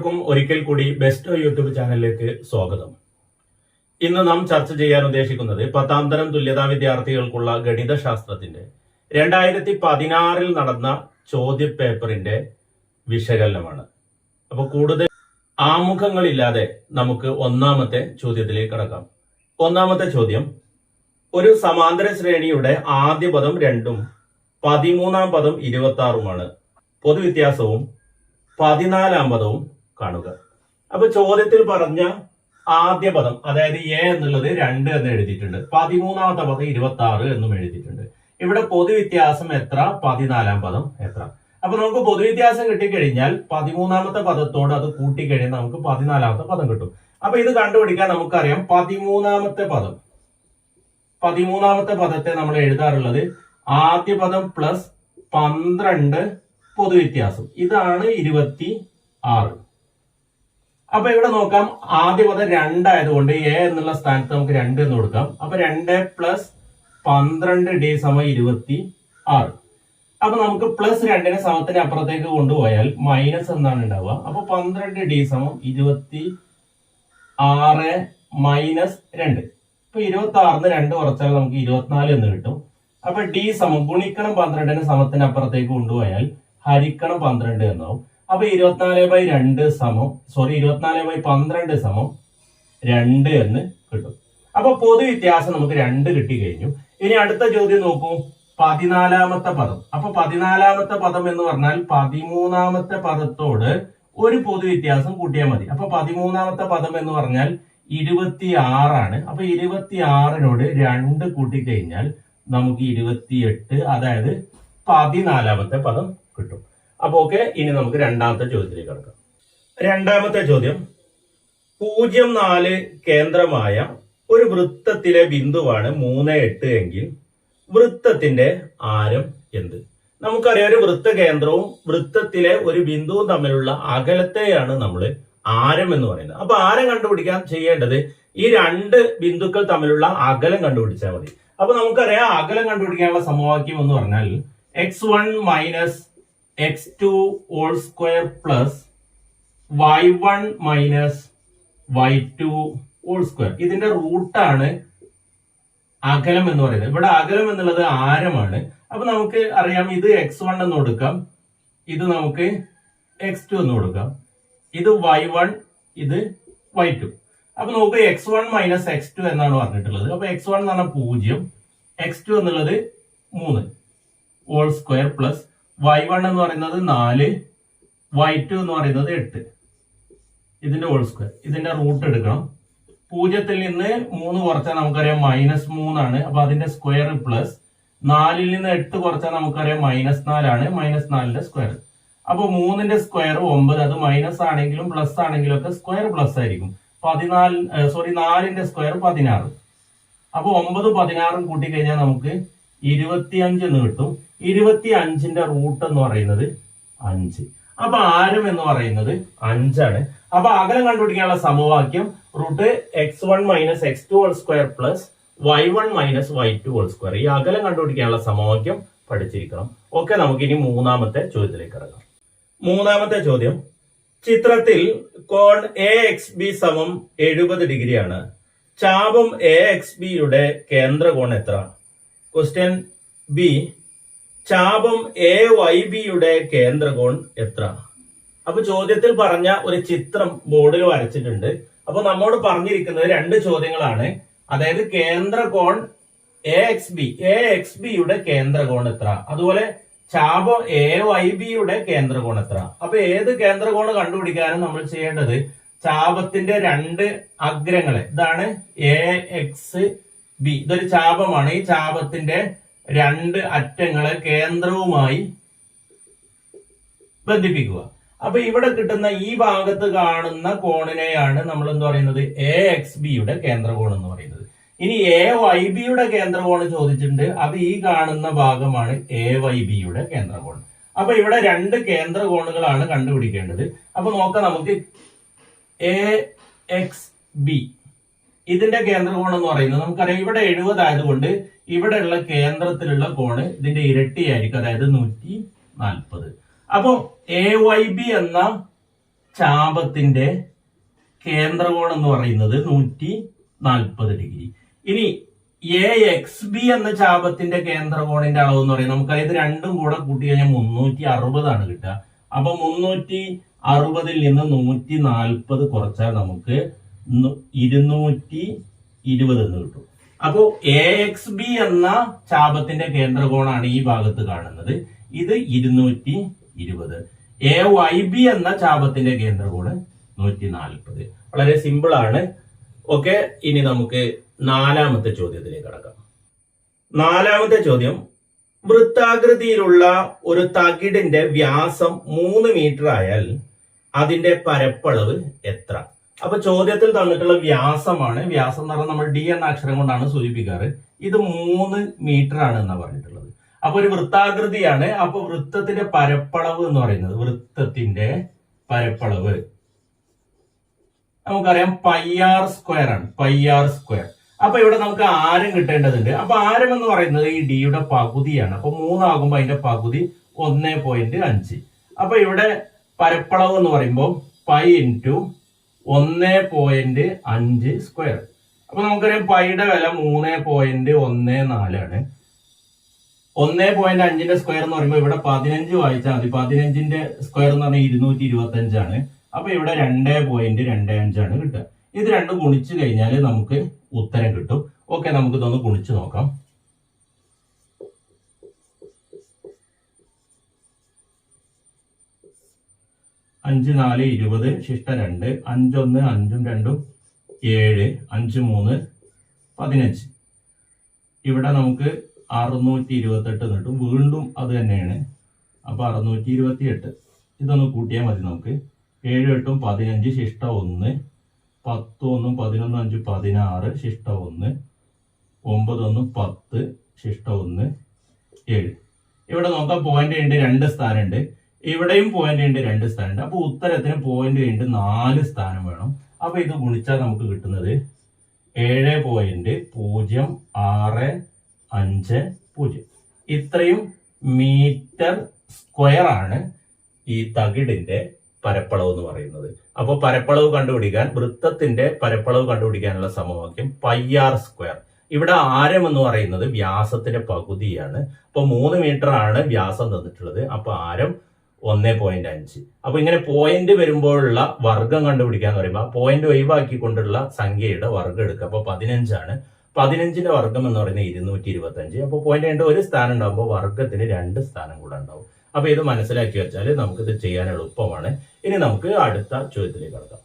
എല്ലാവർക്കും ഒരിക്കൽ കൂടി ബെസ്റ്റോ യൂട്യൂബ് ചാനലിലേക്ക് സ്വാഗതം. ഇന്ന് നാം ചർച്ച ചെയ്യാൻ ഉദ്ദേശിക്കുന്നത് പത്താം തരം തുല്യതാ വിദ്യാർത്ഥികൾക്കുള്ള ഗണിതശാസ്ത്രത്തിന്റെ രണ്ടായിരത്തി പതിനാറിൽ നടന്ന ചോദ്യപേപ്പറിന്റെ വിശകലനമാണ്. അപ്പോൾ കൂടുതൽ ആമുഖങ്ങളില്ലാതെ നമുക്ക് ഒന്നാമത്തെ ചോദ്യത്തിലേക്ക് കടക്കാം. ഒന്നാമത്തെ ചോദ്യം ഒരു സമാന്തര ശ്രേണിയുടെ ആദ്യ പദം രണ്ടും പതിമൂന്നാം പദം ഇരുപത്തി ആറുമാണ് പൊതുവ്യത്യാസവും പതിനാലാം പദവും കാണുക. അപ്പൊ ചോദ്യത്തിൽ പറഞ്ഞ ആദ്യ പദം അതായത് എ എന്നുള്ളത് രണ്ട് എന്ന് എഴുതിയിട്ടുണ്ട്. പതിമൂന്നാമത്തെ പദം ഇരുപത്തി ആറ് എന്നും എഴുതിയിട്ടുണ്ട്. ഇവിടെ പൊതുവ്യത്യാസം എത്ര? പതിനാലാം പദം എത്ര? അപ്പൊ നമുക്ക് പൊതുവ്യത്യാസം കിട്ടിക്കഴിഞ്ഞാൽ പതിമൂന്നാമത്തെ പദത്തോട് അത് കൂട്ടിക്കഴിഞ്ഞാൽ നമുക്ക് പതിനാലാമത്തെ പദം കിട്ടും. അപ്പൊ ഇത് കണ്ടുപിടിക്കാൻ നമുക്കറിയാം പതിമൂന്നാമത്തെ പദം. പതിമൂന്നാമത്തെ പദത്തെ നമ്മൾ എഴുതാറുള്ളത് ആദ്യ പദം പ്ലസ് പന്ത്രണ്ട് പൊതുവ്യത്യാസം. ഇതാണ് ഇരുപത്തി ആറ് അപ്പൊ ഇവിടെ നോക്കാം. ആദ്യ പദം രണ്ടായതുകൊണ്ട് എ എന്നുള്ള സ്ഥാനത്ത് നമുക്ക് രണ്ട് എന്ന് കൊടുക്കാം. അപ്പൊ രണ്ട് പ്ലസ് പന്ത്രണ്ട് ഡി സമയം ഇരുപത്തി ആറ്. അപ്പൊ നമുക്ക് പ്ലസ് രണ്ടിനെ സമത്തിന് അപ്പുറത്തേക്ക് കൊണ്ടുപോയാൽ മൈനസ് എന്നാണ് ഉണ്ടാവുക. അപ്പൊ പന്ത്രണ്ട് ഡി സമം ഇരുപത്തി ആറ് മൈനസ് രണ്ട്. ഇപ്പൊ ഇരുപത്തി ആറിന് രണ്ട് കുറച്ചാൽ നമുക്ക് ഇരുപത്തിനാല് എന്ന് കിട്ടും. അപ്പൊ ഡി സമം ഗുണിക്കണം പന്ത്രണ്ടിന് സമത്തിന് അപ്പുറത്തേക്ക് കൊണ്ടുപോയാൽ ഹരിക്കണം പന്ത്രണ്ട് എന്നാവും. അപ്പൊ ഇരുപത്തിനാല് ബൈ രണ്ട് സമം സോറി ഇരുപത്തിനാല് ബൈ പന്ത്രണ്ട് സമം രണ്ട് എന്ന് കിട്ടും. അപ്പൊ പൊതു വ്യത്യാസം നമുക്ക് രണ്ട് കിട്ടി കഴിഞ്ഞു. ഇനി അടുത്ത ചോദ്യം നോക്കൂ. പതിനാലാമത്തെ പദം. അപ്പൊ പതിനാലാമത്തെ പദം എന്ന് പറഞ്ഞാൽ പതിമൂന്നാമത്തെ പദത്തോട് ഒരു പൊതു വ്യത്യാസം കൂട്ടിയാൽ മതി. അപ്പൊ പതിമൂന്നാമത്തെ പദം എന്ന് പറഞ്ഞാൽ ഇരുപത്തി ആറാണ് അപ്പൊ ഇരുപത്തി ആറിനോട് രണ്ട് കൂട്ടിക്കഴിഞ്ഞാൽ നമുക്ക് ഇരുപത്തിയെട്ട് അതായത് പതിനാലാമത്തെ പദം കിട്ടും. അപ്പൊ ഓക്കെ ഇനി നമുക്ക് രണ്ടാമത്തെ ചോദ്യത്തിലേക്ക് കിടക്കാം. രണ്ടാമത്തെ ചോദ്യം. പൂജ്യം നാല് കേന്ദ്രമായ ഒരു വൃത്തത്തിലെ ബിന്ദുവാണ് മൂന്ന് എട്ട് എങ്കിൽ വൃത്തത്തിന്റെ ആരം എന്ത്? നമുക്കറിയാം ഒരു വൃത്ത കേന്ദ്രവും വൃത്തത്തിലെ ഒരു ബിന്ദുവും തമ്മിലുള്ള അകലത്തെയാണ് നമ്മൾ ആരം എന്ന് പറയുന്നത്. അപ്പൊ ആരം കണ്ടുപിടിക്കാൻ ചെയ്യേണ്ടത് ഈ രണ്ട് ബിന്ദുക്കൾ തമ്മിലുള്ള അകലം കണ്ടുപിടിച്ചാൽ മതി. അപ്പൊ നമുക്കറിയാം അകലം കണ്ടുപിടിക്കാനുള്ള സമവാക്യം എന്ന് പറഞ്ഞാൽ X one minus X two whole square plus Y one minus Y two whole square ഇതിന്റെ റൂട്ടാണ് അകലം എന്ന് പറയുന്നത്. ഇവിടെ അകലം എന്നുള്ളത് ആരമാണ്? അപ്പൊ നമുക്ക് അറിയാം ഇത് എക്സ് വൺ എന്ന് കൊടുക്കാം. ഇത് നമുക്ക് എക്സ് ടു എന്ന് കൊടുക്കാം. ഇത് വൈ വൺ ഇത് വൈ ടു അപ്പൊ നമുക്ക് X one minus X two എന്നാണ് പറഞ്ഞിട്ടുള്ളത്. അപ്പൊ എക്സ് വൺ എന്ന് പറഞ്ഞാൽ പൂജ്യം. എക്സ് ടു എന്നുള്ളത് മൂന്ന്. Whole square plus Y one എന്ന് പറയുന്നത് നാല് വൈ ടു എന്ന് പറയുന്നത് എട്ട്. ഇതിന്റെ ഹോൾ സ്ക്വയർ ഇതിന്റെ റൂട്ട് എടുക്കണം. പൂജ്യത്തിൽ നിന്ന് മൂന്ന് കുറച്ചാൽ നമുക്കറിയാം മൈനസ് മൂന്നാണ്. അപ്പൊ അതിന്റെ സ്ക്വയർ പ്ലസ് നാലിൽ നിന്ന് എട്ട് കുറച്ചാൽ നമുക്കറിയാം മൈനസ് നാലാണ്. മൈനസ് നാലിന്റെ സ്ക്വയർ അപ്പൊ മൂന്നിന്റെ സ്ക്വയർ ഒമ്പത്. അത് മൈനസ് ആണെങ്കിലും പ്ലസ് ആണെങ്കിലും ഒക്കെ സ്ക്വയർ പ്ലസ് ആയിരിക്കും. പതിനാല് സോറി നാലിന്റെ സ്ക്വയർ പതിനാറ്. അപ്പൊ ഒമ്പത് പതിനാറും കൂട്ടിക്കഴിഞ്ഞാൽ നമുക്ക് ഇരുപത്തിയഞ്ച് എന്ന് കിട്ടും. ഇരുപത്തി അഞ്ചിന്റെ റൂട്ട് എന്ന് പറയുന്നത് അഞ്ച്. അപ്പൊ ആരം എന്ന് പറയുന്നത് അഞ്ചാണ്. അപ്പൊ അകലം കണ്ടുപിടിക്കാനുള്ള സമവാക്യം root X one minus X two whole square plus Y one minus Y two whole square. ഈ അകലം കണ്ടുപിടിക്കാനുള്ള സമവാക്യം പഠിച്ചിരിക്കണം. ഓക്കെ നമുക്ക് ഇനി മൂന്നാമത്തെ ചോദ്യത്തിലേക്ക് ഇറങ്ങാം മൂന്നാമത്തെ ചോദ്യം. ചിത്രത്തിൽ കോൺ എ എക്സ് ബി സമം എഴുപത് ഡിഗ്രിയാണ്. ചാപം എ എക്സ് ബിയുടെ കേന്ദ്രകോൺ എത്ര? ക്വസ്റ്റ്യൻ ബി ചാപം എ വൈ ബിയുടെ കേന്ദ്രകോൺ എത്ര? അപ്പൊ ചോദ്യത്തിൽ പറഞ്ഞ ഒരു ചിത്രം ബോർഡിൽ വരച്ചിട്ടുണ്ട്. അപ്പൊ നമ്മോട് പറഞ്ഞിരിക്കുന്നത് രണ്ട് ചോദ്യങ്ങളാണ്. അതായത് കേന്ദ്രകോൺ A X B A X ബിയുടെ കേന്ദ്രകോൺ എത്ര? അതുപോലെ ചാപം എ വൈ ബിയുടെ കേന്ദ്രകോൺ എത്ര? അപ്പൊ ഏത് കേന്ദ്രകോൺ കണ്ടുപിടിക്കാനും നമ്മൾ ചെയ്യേണ്ടത്? ചാപത്തിന്റെ രണ്ട് അഗ്രങ്ങളെ. ഇതാണ് എ എക്സ് ബി ഇതൊരു ചാപമാണ് ഈ ചാപത്തിന്റെ രണ്ട് അറ്റങ്ങളെ കേന്ദ്രവുമായി ബന്ധിപ്പിക്കുക. അപ്പൊ ഇവിടെ കിട്ടുന്ന ഈ ഭാഗത്ത് കാണുന്ന കോണിനെയാണ് നമ്മൾ എന്ത് പറയുന്നത് എ എക്സ് ബിയുടെ കേന്ദ്രകോൺ എന്ന് പറയുന്നത്. ഇനി എ വൈ ബിയുടെ കേന്ദ്രകോൺ ചോദിച്ചിട്ടുണ്ട്. അത് ഈ കാണുന്ന ഭാഗമാണ് എ വൈ ബിയുടെ കേന്ദ്രകോൺ. അപ്പൊ ഇവിടെ രണ്ട് കേന്ദ്രകോണുകളാണ് കണ്ടുപിടിക്കേണ്ടത്. അപ്പൊ നോക്കാം നമുക്ക് എ എക്സ് ബി ഇതിന്റെ കേന്ദ്രകോൺ എന്ന് പറയുന്നത് നമുക്കറിയാം. ഇവിടെ എഴുപത് ആയതുകൊണ്ട് ഇവിടെയുള്ള കേന്ദ്രത്തിലുള്ള കോണ് ഇതിന്റെ ഇരട്ടിയായിരിക്കും അതായത് നൂറ്റി നാൽപ്പത് അപ്പോൾ എ വൈ ബി എന്ന ചാപത്തിന്റെ കേന്ദ്രകോൺ എന്ന് പറയുന്നത് നൂറ്റി നാൽപ്പത് ഡിഗ്രി. ഇനി എ എക്സ് ബി എന്ന ചാപത്തിന്റെ കേന്ദ്രകോണിന്റെ അളവ് എന്ന് പറയുന്നത് നമുക്ക് അതായത് രണ്ടും കൂടെ കൂട്ടി കഴിഞ്ഞാൽ മുന്നൂറ്റി അറുപതാണ് കിട്ടുക. അപ്പൊ മുന്നൂറ്റി അറുപതിൽ നിന്ന് നൂറ്റി നാൽപ്പത് കുറച്ചാൽ നമുക്ക് ഇരുന്നൂറ്റി ഇരുപത് എന്ന് കിട്ടും. അപ്പോ എ എക്സ് ബി എന്ന ചാപത്തിന്റെ കേന്ദ്രകോണാണ് ഈ ഭാഗത്ത് കാണുന്നത്. ഇത് ഇരുന്നൂറ്റി ഇരുപത് എ വൈ ബി എന്ന ചാപത്തിന്റെ കേന്ദ്രകോണ് നൂറ്റി നാൽപ്പത് വളരെ സിമ്പിൾ ആണ്. ഓക്കെ ഇനി നമുക്ക് നാലാമത്തെ ചോദ്യത്തിലേക്ക് കടക്കാം. നാലാമത്തെ ചോദ്യം. വൃത്താകൃതിയിലുള്ള ഒരു തകിടിന്റെ വ്യാസം മൂന്ന് മീറ്റർ ആയാൽ അതിന്റെ പരപ്പളവ് എത്ര? അപ്പൊ ചോദ്യത്തിൽ തന്നിട്ടുള്ള വ്യാസമാണ്. വ്യാസം എന്ന് പറഞ്ഞാൽ നമ്മൾ ഡി എന്ന അക്ഷരം കൊണ്ടാണ് സൂചിപ്പിക്കാറ്. ഇത് മൂന്ന് മീറ്റർ ആണ് എന്നാ പറഞ്ഞിട്ടുള്ളത്. അപ്പൊ ഒരു വൃത്താകൃതിയാണ്. അപ്പൊ വൃത്തത്തിന്റെ പരപ്പളവ് എന്ന് പറയുന്നത്. വൃത്തത്തിന്റെ പരപ്പളവ്. നമുക്കറിയാം പയ്യാർ സ്ക്വയർ ആണ്. പയ്യാർ സ്ക്വയർ അപ്പൊ ഇവിടെ നമുക്ക് ആരം കിട്ടേണ്ടതുണ്ട്. അപ്പൊ ആരം എന്ന് പറയുന്നത് ഈ ഡിയുടെ പകുതിയാണ്. അപ്പൊ മൂന്നാകുമ്പോ അതിന്റെ പകുതി ഒന്ന് പോയിന്റ് അഞ്ച്. അപ്പൊ ഇവിടെ പരപ്പളവ് എന്ന് പറയുമ്പോൾ പൈ ഇന്റു ഒന്ന് പോയിന്റ് അഞ്ച് സ്ക്വയർ അപ്പൊ നമുക്കറിയാം പൈയുടെ വില മൂന്ന് പോയിന്റ് ഒന്ന് നാലാണ് ഒന്ന് പോയിന്റ് അഞ്ചിന്റെ സ്ക്വയർ എന്ന് പറയുമ്പോൾ ഇവിടെ പതിനഞ്ച് വായിച്ചാൽ മതി. പതിനഞ്ചിന്റെ സ്ക്വയർ എന്ന് പറഞ്ഞാൽ ഇരുന്നൂറ്റി ഇരുപത്തി അഞ്ചാണ് അപ്പൊ ഇവിടെ രണ്ട് പോയിന്റ് രണ്ട് അഞ്ചാണ് കിട്ടുക. ഇത് രണ്ടും ഗുണിച്ചു കഴിഞ്ഞാൽ നമുക്ക് ഉത്തരം കിട്ടും. ഓക്കെ നമുക്ക് ഇതൊന്ന് ഗുണിച്ചു നോക്കാം. അഞ്ച് നാല് ഇരുപത് ശിഷ്ട രണ്ട് അഞ്ചൊന്ന് അഞ്ചും രണ്ടും ഏഴ് അഞ്ച് മൂന്ന് പതിനഞ്ച്. ഇവിടെ നമുക്ക് അറുന്നൂറ്റി ഇരുപത്തെട്ട് കിട്ടും വീണ്ടും അത് തന്നെയാണ്. അപ്പൊ അറുന്നൂറ്റി ഇരുപത്തി എട്ട് ഇതൊന്ന് കൂട്ടിയാൽ മതി നമുക്ക്. ഏഴ് എട്ടും പതിനഞ്ച് ശിഷ്ട ഒന്ന് പത്ത് ഒന്നും പതിനൊന്ന് അഞ്ച് പതിനാറ് ശിഷ്ട ഒന്ന് ഒമ്പത് ഒന്നും പത്ത് ശിഷ്ട ഒന്ന് ഏഴ്. ഇവിടെ നോക്കാം പോയിന്റ് ഉണ്ട് രണ്ട് സ്ഥാനമുണ്ട്. ഇവിടെയും പോയിന്റ് ഉണ്ട് രണ്ട് സ്ഥാനമുണ്ട്. അപ്പൊ ഉത്തരത്തിന് പോയിന്റ് ഉണ്ട് നാല് സ്ഥാനം വേണം. അപ്പൊ ഇത് ഗുണിച്ചാൽ നമുക്ക് കിട്ടുന്നത് ഏഴ് പോയിന്റ് പൂജ്യം ആറ് അഞ്ച് പൂജ്യം. ഇത്രയും മീറ്റർ സ്ക്വയർ ആണ് ഈ തകിടിന്റെ പരപ്പളവ് എന്ന് പറയുന്നത്. അപ്പോൾ പരപ്പളവ് കണ്ടുപിടിക്കാൻ വൃത്തത്തിന്റെ പരപ്പളവ് കണ്ടുപിടിക്കാനുള്ള സമവാക്യം പൈ ആർ സ്ക്വയർ ഇവിടെ ആരം എന്ന് പറയുന്നത് വ്യാസത്തിന്റെ പകുതിയാണ്. അപ്പോൾ മൂന്ന് മീറ്റർ ആണ് വ്യാസം തന്നിട്ടുള്ളത്. അപ്പോൾ ആരം ഒന്നേ പോയിന്റ് അഞ്ച്. അപ്പൊ ഇങ്ങനെ പോയിന്റ് വരുമ്പോഴുള്ള വർഗം കണ്ടുപിടിക്കാന്ന് പറയുമ്പോൾ പോയിന്റ് ഒഴിവാക്കിക്കൊണ്ടുള്ള സംഖ്യയുടെ വർഗം എടുക്കുക. അപ്പൊ പതിനഞ്ചാണ്. പതിനഞ്ചിന്റെ വർഗം എന്ന് പറയുന്നത് ഇരുന്നൂറ്റി ഇരുപത്തി അഞ്ച് അപ്പൊ പോയിന്റ് രണ്ട് ഒരു സ്ഥാനം ഉണ്ടാകുമ്പോൾ വർഗത്തിന് രണ്ട് സ്ഥാനം കൂടെ ഉണ്ടാവും. അപ്പൊ ഇത് മനസ്സിലാക്കി വെച്ചാൽ ഇത് ചെയ്യാൻ എളുപ്പമാണ്. ഇനി നമുക്ക് അടുത്ത ചോദ്യത്തിലേക്ക് കടക്കാം.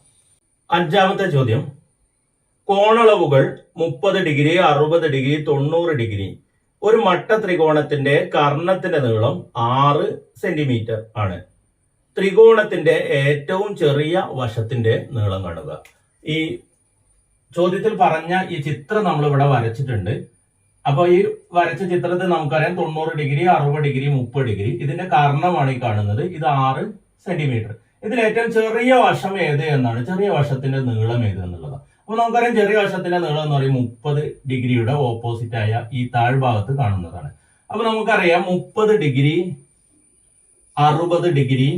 അഞ്ചാമത്തെ ചോദ്യം. കോണളവുകൾ മുപ്പത് ഡിഗ്രി അറുപത് ഡിഗ്രി തൊണ്ണൂറ് ഡിഗ്രി ഒരു മട്ട ത്രികോണത്തിന്റെ കർണത്തിന്റെ നീളം ആറ് സെന്റിമീറ്റർ ആണ്. ത്രികോണത്തിന്റെ ഏറ്റവും ചെറിയ വശത്തിന്റെ നീളം കാണുക. ഈ ചോദ്യത്തിൽ പറഞ്ഞ ഈ ചിത്രം നമ്മൾ ഇവിടെ വരച്ചിട്ടുണ്ട്. അപ്പൊ ഈ വരച്ച ചിത്രത്തിൽ നമുക്കറിയാം തൊണ്ണൂറ് ഡിഗ്രി അറുപത് ഡിഗ്രി മുപ്പത് ഡിഗ്രി ഇതിന്റെ കർണമാണ് ഈ കാണുന്നത്. ഇത് ആറ് സെന്റിമീറ്റർ. ഇതിൽ ഏറ്റവും ചെറിയ വശം ഏത് എന്നാണ്? ചെറിയ വശത്തിന്റെ നീളം ഏത് എന്നുള്ളതാണ്. അപ്പൊ നമുക്കറിയാം ചെറിയ വശത്തിന്റെ നീളം എന്ന് പറയും മുപ്പത് ഡിഗ്രിയുടെ ഓപ്പോസിറ്റ് ആയ ഈ താഴ്ഭാഗത്ത് കാണുന്നതാണ്. അപ്പൊ നമുക്കറിയാം മുപ്പത് ഡിഗ്രി അറുപത് ഡിഗ്രി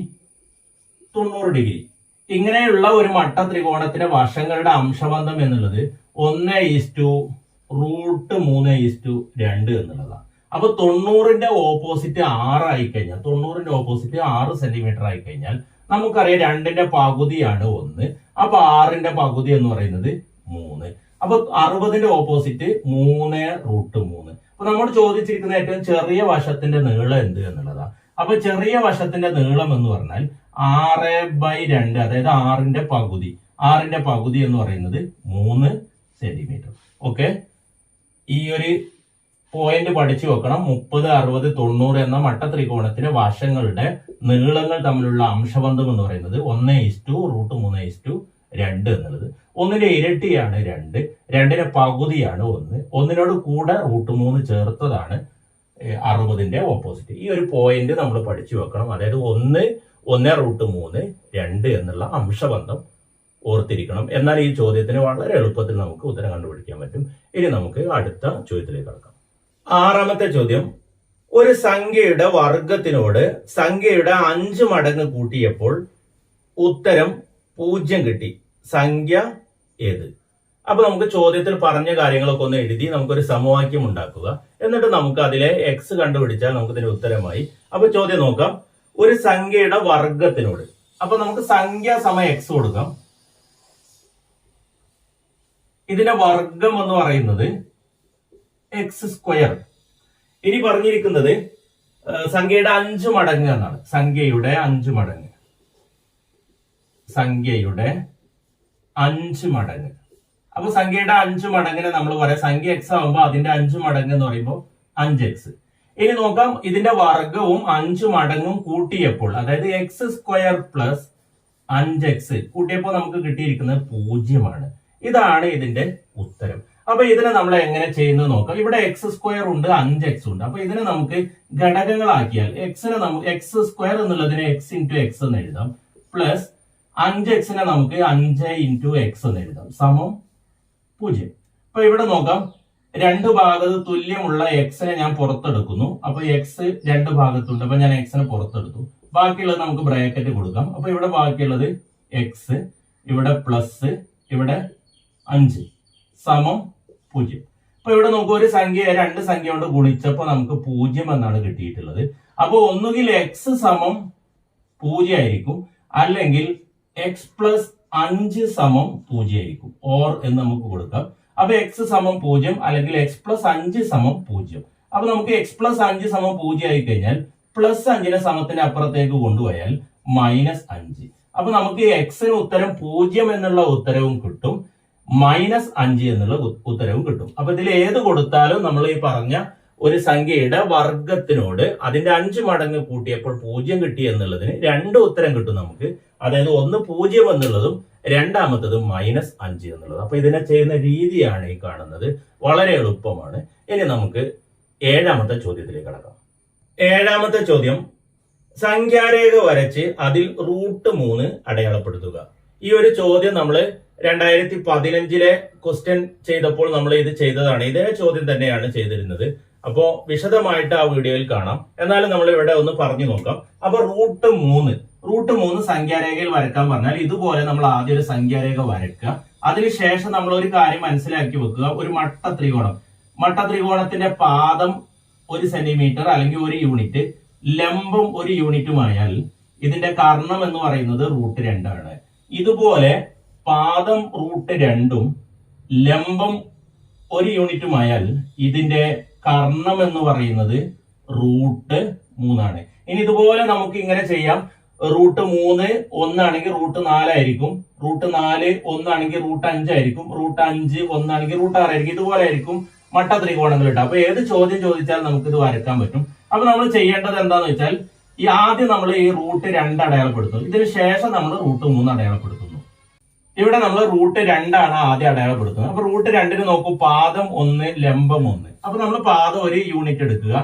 തൊണ്ണൂറ് ഡിഗ്രി. ഇങ്ങനെയുള്ള ഒരു മട്ട ത്രികോണത്തിന്റെ വശങ്ങളുടെ അംശബന്ധം എന്നുള്ളത് ഒന്ന് ഈസ് ടു റൂട്ട് മൂന്ന് ഈസ് ടു രണ്ട് എന്നുള്ളതാണ്. അപ്പൊ തൊണ്ണൂറിന്റെ ഓപ്പോസിറ്റ് ആറ് ആയി കഴിഞ്ഞാൽ തൊണ്ണൂറിന്റെ ഓപ്പോസിറ്റ് ആറ് സെന്റിമീറ്റർ ആയി കഴിഞ്ഞാൽ നമുക്കറിയാം രണ്ടിന്റെ പകുതിയാണ് ഒന്ന്. അപ്പൊ ആറിന്റെ പകുതി എന്ന് പറയുന്നത് മൂന്ന്. അപ്പൊ അറുപതിന്റെ ഓപ്പോസിറ്റ് മൂന്ന് റൂട്ട് മൂന്ന്. അപ്പൊ നമ്മൾ ചോദിച്ചിരിക്കുന്ന ഏറ്റവും ചെറിയ വശത്തിന്റെ നീളം എന്ത് എന്നുള്ളതാ. അപ്പൊ ചെറിയ വശത്തിന്റെ നീളം എന്ന് പറഞ്ഞാൽ ആറ് ബൈ രണ്ട് അതായത് ആറിന്റെ പകുതി. ആറിന്റെ പകുതി എന്ന് പറയുന്നത് മൂന്ന് സെന്റിമീറ്റർ ഓക്കെ ഈ ഒരു പോയിന്റ് പഠിച്ചു വെക്കണം. മുപ്പത് അറുപത് തൊണ്ണൂറ് എന്ന മട്ട ത്രികോണത്തിന്റെ വശങ്ങളുടെ നീളങ്ങൾ തമ്മിലുള്ള അംശബന്ധം എന്ന് പറയുന്നത് ഒന്ന് ടു റൂട്ട് മൂന്ന് ടു രണ്ട് എന്നുള്ളത്. ഒന്നിന്റെ ഇരട്ടിയാണ് രണ്ട്. രണ്ടിന്റെ പകുതിയാണ് ഒന്ന്. ഒന്നിനോട് കൂടെ റൂട്ട് മൂന്ന് ചേർത്തതാണ് അറുപതിന്റെ ഓപ്പോസിറ്റ് ഈ ഒരു പോയിന്റ് നമ്മൾ പഠിച്ചു വെക്കണം. അതായത് ഒന്ന് ഒന്ന് റൂട്ട് മൂന്ന് രണ്ട് എന്നുള്ള അംശബന്ധം ഓർത്തിരിക്കണം. എന്നാൽ ഈ ചോദ്യത്തിന് വളരെ എളുപ്പത്തിൽ നമുക്ക് ഉത്തരം കണ്ടുപിടിക്കാൻ പറ്റും. ഇനി നമുക്ക് അടുത്ത ചോദ്യത്തിലേക്ക് കടക്കാം. ആറാമത്തെ ചോദ്യം. ഒരു സംഖ്യയുടെ വർഗത്തിനോട് സംഖ്യയുടെ അഞ്ച് മടങ്ങ് കൂട്ടിയപ്പോൾ ഉത്തരം പൂജ്യം കിട്ടി. സംഖ്യ ഏത്? അപ്പൊ നമുക്ക് ചോദ്യത്തിൽ പറഞ്ഞ കാര്യങ്ങളൊക്കെ ഒന്ന് എഴുതി നമുക്കൊരു സമവാക്യം ഉണ്ടാക്കുക. എന്നിട്ട് നമുക്ക് അതിലെ എക്സ് കണ്ടുപിടിച്ചാൽ നമുക്ക് ഇതിന്റെ ഉത്തരമായി. അപ്പൊ ചോദ്യം നോക്കാം. ഒരു സംഖ്യയുടെ വർഗത്തിനോട് അപ്പൊ നമുക്ക് സംഖ്യ സമ എക്സ് കൊടുക്കാം. ഇതിന്റെ വർഗം എന്ന് പറയുന്നത് എക്സ് സ്ക്വയർ ഇനി പറഞ്ഞിരിക്കുന്നത് സംഖ്യയുടെ അഞ്ച് മടങ്ങ് എന്നാണ്. സംഖ്യയുടെ അഞ്ച് മടങ്ങ്. സംഖ്യയുടെ അഞ്ച് മടങ്ങ്. അപ്പൊ സംഖ്യയുടെ അഞ്ച് മടങ്ങിനെ നമ്മൾ പറയാം. സംഖ്യ എക്സ് ആകുമ്പോൾ അതിന്റെ അഞ്ച് മടങ്ങ് എന്ന് പറയുമ്പോൾ അഞ്ച് എക്സ് ഇനി നോക്കാം ഇതിന്റെ വർഗവും അഞ്ച് മടങ്ങും കൂട്ടിയപ്പോൾ അതായത് എക്സ് സ്ക്വയർ പ്ലസ് അഞ്ച് എക്സ് കൂട്ടിയപ്പോൾ നമുക്ക് കിട്ടിയിരിക്കുന്നത് പൂജ്യമാണ്. ഇതാണ് ഇതിന്റെ ഉത്തരം. അപ്പൊ ഇതിനെ നമ്മൾ എങ്ങനെ ചെയ്യുന്നത് നോക്കാം. ഇവിടെ എക്സ് സ്ക്വയർ ഉണ്ട് അഞ്ച് എക്സ് ഉണ്ട്. അപ്പൊ ഇതിനെ നമുക്ക് ഘടകങ്ങളാക്കിയാൽ എക്സിനെ നമുക്ക് എക്സ് സ്ക്വയർ എന്നുള്ളതിനെ എക്സ് ഇന്റു എക്സ് എന്ന് എഴുതാം. പ്ലസ് അഞ്ച് എക്സിനെ നമുക്ക് അഞ്ച് ഇന്റു എക്സ് എന്ന് എഴുതാം. സമം പൂജ്യം. അപ്പൊ ഇവിടെ നോക്കാം. രണ്ട് ഭാഗത്ത് തുല്യമുള്ള എക്സിനെ ഞാൻ പുറത്തെടുക്കുന്നു. അപ്പൊ എക്സ് രണ്ട് ഭാഗത്തുണ്ട്. അപ്പൊ ഞാൻ എക്സിനെ പുറത്തെടുത്തു. ബാക്കിയുള്ളത് നമുക്ക് ബ്രാക്കറ്റ് കൊടുക്കാം. അപ്പൊ ഇവിടെ ബാക്കിയുള്ളത് എക്സ് ഇവിടെ പ്ലസ് ഇവിടെ അഞ്ച്. സമം പൂജ്യം. അപ്പൊ ഇവിടെ നമുക്ക് ഒരു സംഖ്യ രണ്ട് സംഖ്യ കൊണ്ട് ഗുണിച്ചപ്പോൾ നമുക്ക് പൂജ്യം എന്നാണ് കിട്ടിയിട്ടുള്ളത്. അപ്പോൾ ഒന്നുകിൽ എക്സ് സമം പൂജ്യം ആയിരിക്കും അല്ലെങ്കിൽ എക്സ് പ്ലസ് അഞ്ച് സമം പൂജ്യം ആയിരിക്കും. ഓർ എന്ന് നമുക്ക് കൊടുക്കാം. അപ്പൊ എക്സ് സമം പൂജ്യം അല്ലെങ്കിൽ എക്സ് പ്ലസ് അഞ്ച് സമം പൂജ്യം. അപ്പൊ നമുക്ക് എക്സ് പ്ലസ് അഞ്ച് സമം പൂജ്യം ആയി കഴിഞ്ഞാൽ പ്ലസ് അഞ്ചിനെ സമത്തിന് അപ്പുറത്തേക്ക് കൊണ്ടുപോയാൽ മൈനസ് അഞ്ച്. അപ്പൊ നമുക്ക് എക്സിന് ഉത്തരം പൂജ്യം എന്നുള്ള ഉത്തരവും കിട്ടും. മൈനസ് അഞ്ച് എന്നുള്ള ഉത്തരവ് കിട്ടും. അപ്പൊ ഇതിൽ ഏത് കൊടുത്താലും നമ്മൾ ഈ പറഞ്ഞ ഒരു സംഖ്യയുടെ വർഗത്തിനോട് അതിന്റെ അഞ്ച് മടങ്ങ് കൂട്ടിയപ്പോൾ പൂജ്യം കിട്ടി എന്നുള്ളതിന് രണ്ട് ഉത്തരം കിട്ടും നമുക്ക്. അതായത് ഒന്ന് പൂജ്യം എന്നുള്ളതും രണ്ടാമത്തത് മൈനസ് അഞ്ച് എന്നുള്ളത്. അപ്പൊ ഇതിനെ ചെയ്യുന്ന രീതിയാണ് ഈ കാണുന്നത്. വളരെ എളുപ്പമാണ്. ഇനി നമുക്ക് ഏഴാമത്തെ ചോദ്യത്തിലേക്ക് കടക്കാം. ഏഴാമത്തെ ചോദ്യം സംഖ്യാരേഖ വരച്ച് അതിൽ റൂട്ട് മൂന്ന് അടയാളപ്പെടുത്തുക. ഈ ഒരു ചോദ്യം നമ്മൾ രണ്ടായിരത്തി പതിനഞ്ചിലെ ക്വസ്റ്റ്യൻ ചെയ്തപ്പോൾ നമ്മൾ ഇത് ചെയ്തതാണ്. ഇതേ ചോദ്യം തന്നെയാണ് ചെയ്തിരുന്നത്. അപ്പോൾ വിശദമായിട്ട് ആ വീഡിയോയിൽ കാണാം. എന്നാലും നമ്മൾ ഇവിടെ ഒന്ന് പറഞ്ഞു നോക്കാം. അപ്പോൾ റൂട്ട് മൂന്ന്. റൂട്ട് മൂന്ന് സംഖ്യാരേഖയിൽ വരക്കാൻ പറഞ്ഞാൽ ഇതുപോലെ നമ്മൾ ആദ്യം ഒരു സംഖ്യാരേഖ വരക്കുക അതിനുശേഷം നമ്മൾ ഒരു കാര്യം മനസ്സിലാക്കി വെക്കുക. ഒരു മട്ട ത്രികോണം മട്ട ത്രികോണത്തിന്റെ പാദം ഒരു സെന്റിമീറ്റർ അല്ലെങ്കിൽ ഒരു യൂണിറ്റ് ലംബം ഒരു യൂണിറ്റുമായാൽ ഇതിന്റെ കർണം എന്ന് പറയുന്നത് റൂട്ട് രണ്ടാണ്. ഇതുപോലെ പാദം റൂട്ട് രണ്ടും ലംബം ഒരു യൂണിറ്റുമായാൽ ഇതിന്റെ കർണം എന്ന് പറയുന്നത് റൂട്ട് മൂന്നാണ്. ഇനി ഇതുപോലെ നമുക്ക് ഇങ്ങനെ ചെയ്യാം. റൂട്ട് മൂന്ന് ഒന്നാണെങ്കിൽ റൂട്ട് നാലായിരിക്കും. റൂട്ട് നാല് ഒന്നാണെങ്കിൽ റൂട്ട് അഞ്ചായിരിക്കും. റൂട്ട് അഞ്ച് ഒന്നാണെങ്കിൽ റൂട്ട് ആറായിരിക്കും. ഇതുപോലെ ആയിരിക്കും മട്ട ത്രികോണങ്ങൾ ഇട്ടാം അപ്പൊ ഏത് ചോദ്യം ചോദിച്ചാൽ നമുക്ക് ഇത് വരക്കാൻ പറ്റും. അപ്പൊ നമ്മൾ ചെയ്യേണ്ടത് എന്താന്ന് വെച്ചാൽ ഈ ആദ്യം നമ്മൾ ഈ റൂട്ട് രണ്ട് അടയാളപ്പെടുത്തുന്നു. ഇതിന് ശേഷം നമ്മൾ റൂട്ട് മൂന്ന് അടയാളപ്പെടുത്തുന്നു. ഇവിടെ നമ്മൾ റൂട്ട് രണ്ടാണ് ആദ്യം അടയാളപ്പെടുത്തുന്നത്. അപ്പൊ റൂട്ട് രണ്ടിന് നോക്കൂ പാദം ഒന്ന് ലംബം ഒന്ന്. അപ്പൊ നമ്മൾ പാദം ഒരു യൂണിറ്റ് എടുക്കുക.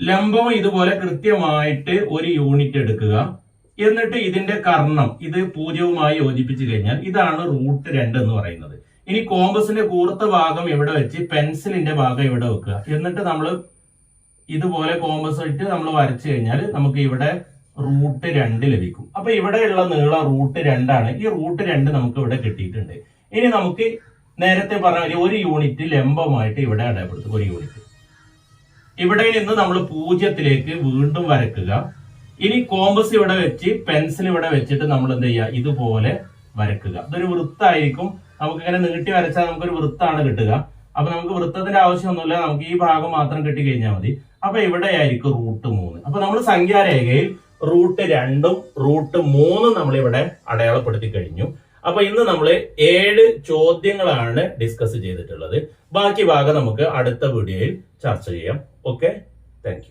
ലംബം ഇതുപോലെ കൃത്യമായിട്ട് ഒരു യൂണിറ്റ് എടുക്കുക. എന്നിട്ട് ഇതിന്റെ കർണം ഇത് പൂജ്യവുമായി യോജിപ്പിച്ചു കഴിഞ്ഞാൽ ഇതാണ് റൂട്ട് രണ്ട് എന്ന് പറയുന്നത്. ഇനി കോമ്പസിന്റെ കൂർത്ത ഭാഗം ഇവിടെ വെച്ച് പെൻസിലിന്റെ ഭാഗം ഇവിടെ വെക്കുക? എന്നിട്ട് നമ്മൾ ഇതുപോലെ കോമ്പസ് ഇട്ട് നമ്മൾ വരച്ചു കഴിഞ്ഞാൽ നമുക്ക് ഇവിടെ റൂട്ട് രണ്ട് ലഭിക്കും. അപ്പൊ ഇവിടെയുള്ള നീളം റൂട്ട് രണ്ടാണ്. ഈ റൂട്ട് രണ്ട് നമുക്ക് ഇവിടെ കിട്ടിയിട്ടുണ്ട്. ഇനി നമുക്ക് നേരത്തെ പറഞ്ഞ ഒരു യൂണിറ്റ് ലംബമായിട്ട് ഇവിടെ അടയാളപ്പെടുത്തും ഒരു യൂണിറ്റ് ഇവിടെ നിന്ന് നമ്മൾ പൂജ്യത്തിലേക്ക് വീണ്ടും വരക്കുക. ഇനി കോമ്പസ് ഇവിടെ വെച്ച് പെൻസിൽ ഇവിടെ വെച്ചിട്ട് നമ്മൾ എന്ത് ചെയ്യുക? ഇതുപോലെ വരക്കുക. ഇതൊരു വൃത്തായിരിക്കും. നമുക്ക് ഇങ്ങനെ നീട്ടി വരച്ചാൽ നമുക്കൊരു വൃത്താണ് കിട്ടുക. അപ്പൊ നമുക്ക് വൃത്തത്തിന്റെ ആവശ്യമൊന്നുമില്ല. നമുക്ക് ഈ ഭാഗം മാത്രം കിട്ടി കഴിഞ്ഞാൽ മതി. അപ്പൊ ഇവിടെ ആയിരിക്കും റൂട്ട് മൂന്ന്. അപ്പൊ നമ്മൾ സംഖ്യാരേഖയിൽ റൂട്ട് രണ്ടും റൂട്ട് മൂന്നും നമ്മൾ ഇവിടെ അടയാളപ്പെടുത്തി കഴിഞ്ഞു. അപ്പൊ ഇന്ന് നമ്മൾ ഏഴ് ചോദ്യങ്ങളാണ് ഡിസ്കസ് ചെയ്തിട്ടുള്ളത്. ബാക്കി ഭാഗം നമുക്ക് അടുത്ത വീഡിയോയിൽ ചർച്ച ചെയ്യാം. Okay thank